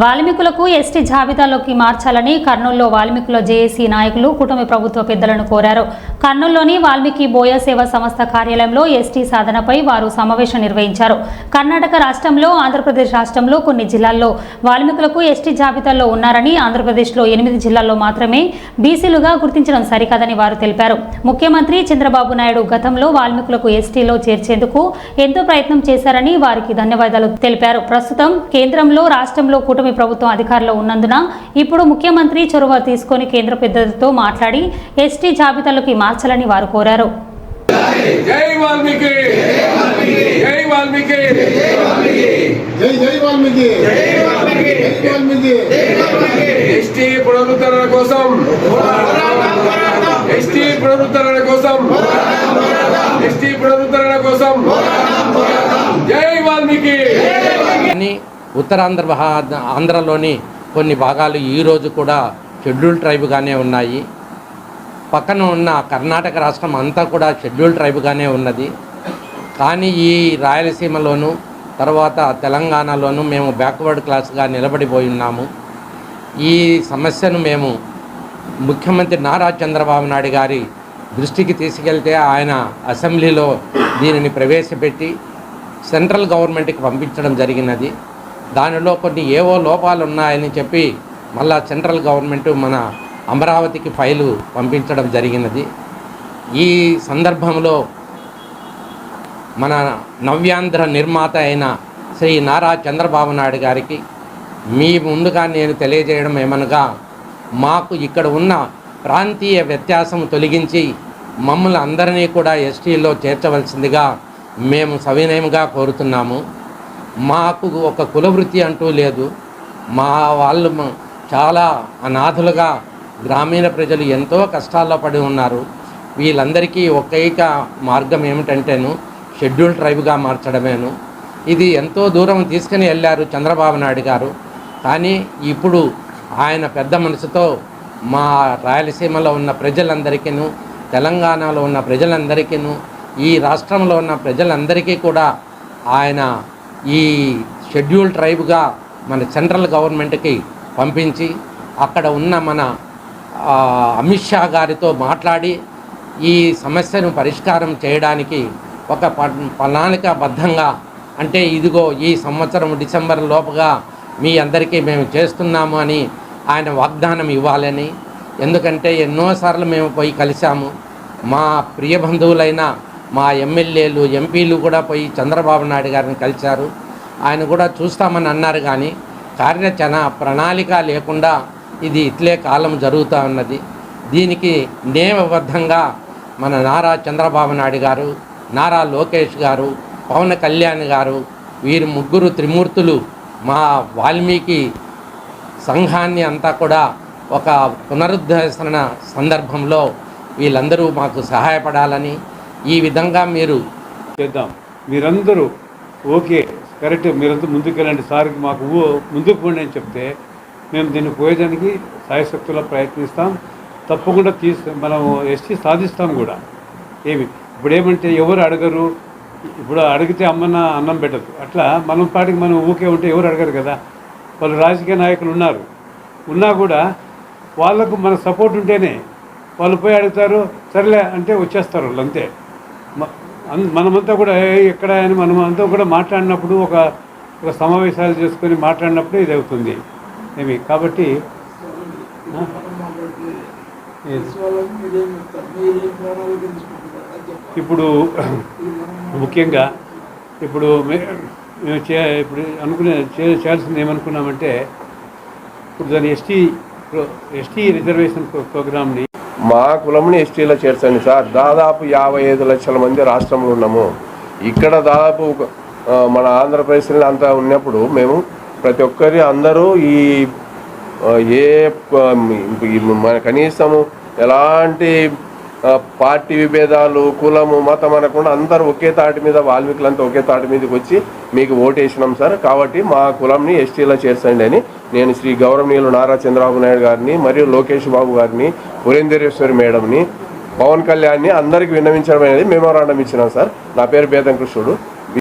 వాల్మీకులకు ST జాబితాలోకి మార్చాలని కర్నూలులో వాల్మీకుల JAC నాయకులు కుటుంబ ప్రభుత్వ పెద్దలను కోరారు. కర్నూలులోని వాల్మీకి బోయ సేవా సంస్థ కార్యాలయంలో ఎస్టీ సాధనపై వారు సమావేశం నిర్వహించారు. కర్ణాటక రాష్ట్రంలో ఆంధ్రప్రదేశ్ రాష్ట్రంలో కొన్ని జిల్లాల్లో వాల్మీకులకు ఎస్టీ జాబితాలో ఉన్నారని ఆంధ్రప్రదేశ్లో ఎనిమిది జిల్లాల్లో మాత్రమే బీసీలుగా గుర్తించడం సరికాదని వారు తెలిపారు. ముఖ్యమంత్రి చంద్రబాబు నాయుడు గతంలో వాల్మీకులకు ఎస్టీలో చేర్చేందుకు ఎంతో ప్రయత్నం చేశారని వారికి ధన్యవాదాలు తెలిపారు. ప్రస్తుతం కేంద్రంలో రాష్ట్రంలో కూటమి ప్రభుత్వం అధికారంలో ఉన్నందున ఇప్పుడు ముఖ్యమంత్రి చొరవ తీసుకొని కేంద్ర పెద్దలతో మాట్లాడి ఎస్టీ జాబితాలోకి మార్చాలని వారు కోరారు. జై వాల్మీకి జై వాల్మీకి జై జై వాల్మీకి జై వాల్మీకి ఎస్టీ పునరుద్ధరణ కోసం ఎస్టీ పునరుద్ధరణ కోసం ఎస్టీ పునరుద్ధరణ కోసం జై వాల్మీకి. ఉత్తరాంధ్ర ఆంధ్రలోని కొన్ని భాగాలు ఈరోజు కూడా షెడ్యూల్ ట్రైబ్గానే ఉన్నాయి. పక్కన ఉన్న కర్ణాటక రాష్ట్రం అంతా కూడా షెడ్యూల్ ట్రైబ్గానే ఉన్నది. కానీ ఈ రాయలసీమలోను తర్వాత తెలంగాణలోను మేము బ్యాక్వర్డ్ క్లాస్గా నిలబడిపోయి ఉన్నాము. ఈ సమస్యను మేము ముఖ్యమంత్రి నారా చంద్రబాబు నాయుడు గారి దృష్టికి తీసుకెళ్తే ఆయన అసెంబ్లీలో దీనిని ప్రవేశపెట్టి సెంట్రల్ గవర్నమెంట్కి పంపించడం జరిగినది. దానిలో కొన్ని ఏవో లోపాలు ఉన్నాయని చెప్పి మళ్ళా సెంట్రల్ గవర్నమెంట్ మన అమరావతికి ఫైలు పంపించడం జరిగినది. ఈ సందర్భంలో మన నవ్యాంధ్ర నిర్మాత అయిన శ్రీ నారా చంద్రబాబు నాయుడు గారికి మీ ముందుగా నేను తెలియజేయడం ఏమనగా మాకు ఇక్కడ ఉన్న ప్రాంతీయ వ్యత్యాసం తొలగించి మమ్మల్ని అందరినీ కూడా ఎస్టీలో చేర్చవలసిందిగా మేము సవినయంగా కోరుతున్నాము. మాకు ఒక కులవృత్తి అంటూ లేదు. మా వాళ్ళు చాలా అనాథులుగా గ్రామీణ ప్రజలు ఎంతో కష్టాల్లో పడి ఉన్నారు. వీళ్ళందరికీ ఒకేక మార్గం ఏమిటంటేను షెడ్యూల్ ట్రైబ్గా మార్చడమేను. ఇది ఎంతో దూరం తీసుకుని వెళ్ళారు చంద్రబాబు నాయుడు గారు. కానీ ఇప్పుడు ఆయన పెద్ద మనసుతో మా రాయలసీమలో ఉన్న ప్రజలందరికీను తెలంగాణలో ఉన్న ప్రజలందరికీను ఈ రాష్ట్రంలో ఉన్న ప్రజలందరికీ కూడా ఆయన ఈ షెడ్యూల్ ట్రైబ్గా మన సెంట్రల్ గవర్నమెంట్కి పంపించి అక్కడ ఉన్న మన అమిత్ షా గారితో మాట్లాడి ఈ సమస్యను పరిష్కారం చేయడానికి ఒక ప- ప్రణాళికాబద్ధంగా అంటే ఇదిగో ఈ సంవత్సరం డిసెంబర్ లోపుగా మీ అందరికీ మేము చేస్తున్నాము అని ఆయన వాగ్దానం ఇవ్వాలని. ఎందుకంటే ఎన్నోసార్లు మేము పోయి కలిశాము. మా ప్రియ బంధువులైన మా ఎమ్మెల్యేలు ఎంపీలు కూడా పోయి చంద్రబాబు నాయుడు గారిని కలిశారు. ఆయన కూడా చూస్తామని అన్నారు కానీ కార్యాచరణ ప్రణాళిక లేకుండా ఇది ఇట్లే కాలం జరుగుతూ ఉన్నది. దీనికి నియమబద్ధంగా మన నారా చంద్రబాబు నాయుడు గారు నారా లోకేష్ గారు పవన్ కళ్యాణ్ గారు వీరు ముగ్గురు త్రిమూర్తులు మా వాల్మీకి సంఘాన్ని అంతా కూడా ఒక పునరుద్ధరణ సందర్భంలో వీళ్ళందరూ మాకు సహాయపడాలని ఈ విధంగా మీరు చేద్దాం. మీరందరూ ఓకే కరెక్ట్. మీరంతా ముందుకెళ్ళండి. సార్కి మాకు ముందుకు పోండి అని చెప్తే మేము దీన్ని పోయేదానికి సాయశక్తులా ప్రయత్నిస్తాం. తప్పకుండా తీసు మనం ఎస్టీ సాధిస్తాం కూడా. ఏమి? ఇప్పుడు ఏమంటే ఎవరు అడగరు. ఇప్పుడు అడిగితే అమ్మన్న అన్నం పెట్టదు. అట్లా మనం పాటికి మనం ఊకే ఉంటే ఎవరు అడగరు కదా. వాళ్ళు రాజకీయ నాయకులు ఉన్నారు. ఉన్నా కూడా వాళ్ళకు మన సపోర్ట్ ఉంటేనే వాళ్ళు పోయి అడుగుతారు. సరేలే అంటే వచ్చేస్తారు వాళ్ళు అంతే. మనమంతా కూడా ఎక్కడ అని మనం అంతా కూడా మాట్లాడినప్పుడు ఒక ఒక సమావేశాలు చేసుకొని మాట్లాడినప్పుడు ఇది అవుతుంది ఏమి? కాబట్టి? ఇప్పుడు ముఖ్యంగా ఇప్పుడు మే- మేము చే ఇప్పుడు అనుకునే చే- చేయాల్సింది ఏమనుకున్నామంటే ఇప్పుడు దాని ఎస్టీ ఎస్టీ రిజర్వేషన్ ప్రో- ప్రోగ్రామ్ని మా కులంని ఎస్టీలో చేర్చండి సార్. దాదాపు యాభై ఐదు లక్షల మంది రాష్ట్రంలో ఉన్నాము. ఇక్కడ దాదాపు మన ఆంధ్రప్రదేశ్లో అంతా ఉన్నప్పుడు మేము ప్రతి ఒక్కరి అందరూ ఈ ఏ మన కనీసము ఎలాంటి పార్టీ విభేదాలు కులము మతం అనకుండా అందరూ ఒకే తాటి మీద వాల్మీకులంతా ఒకే తాటి మీదకి వచ్చి మీకు ఓటేసినాం సార్. కాబట్టి మా కులంని ఎస్టీలో చేర్చండి అని నేను శ్రీ గౌరవనీయులు నారా చంద్రబాబు నాయుడు గారిని మరియు లోకేష్ బాబు గారిని పురేంద్రేశ్వరి మేడంని పవన్ కళ్యాణ్ని అందరికి విన్నవించడం అనేది మెమోరాండం ఇచ్చినాం సార్. నా పేరు బేదం కృష్ణుడు